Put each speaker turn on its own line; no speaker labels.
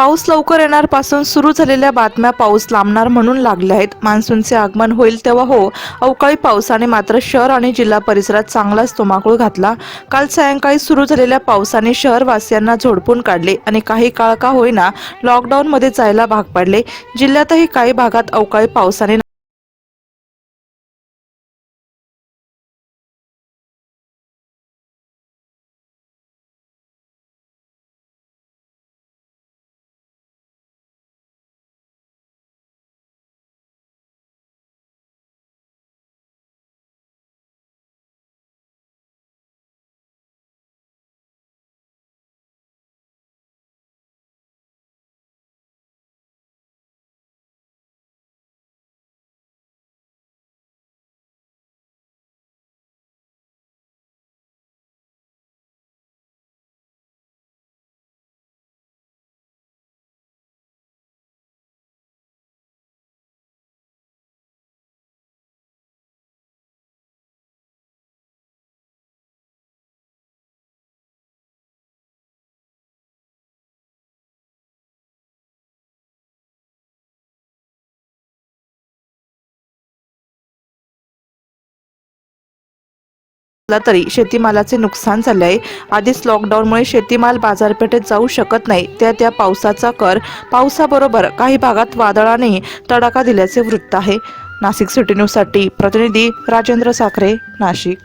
पाऊस लवकर येणारपासून सुरू झालेल्या बातम्या पाऊस लांबणार म्हणून लागल्या आहेत. मान्सूनचे आगमन होईल तेव्हा हो. अवकाळी पावसाने मात्र शहर आणि जिल्हा परिसरात चांगलाच धुमाकूळ घातला. काल सायंकाळी सुरू झालेल्या पावसाने शहरवासियांना झोडपून काढले आणि काही काळ का होईना लॉकडाऊनमध्ये जायला भाग पाडले. जिल्ह्यातही काही भागात अवकाळी पावसाने तरी शेतीमालाचे नुकसान झाले आहे आधीच लॉकडाऊनमुळे शेतीमाल बाजारपेठेत जाऊ शकत नाही. त्या त्या पावसाचा कर. पावसाबरोबर काही भागात वादळाने तडाखा दिल्याचे वृत्त आहे. नाशिक सिटी न्यूजसाठी प्रतिनिधी राजेंद्र साखरे नाशिक.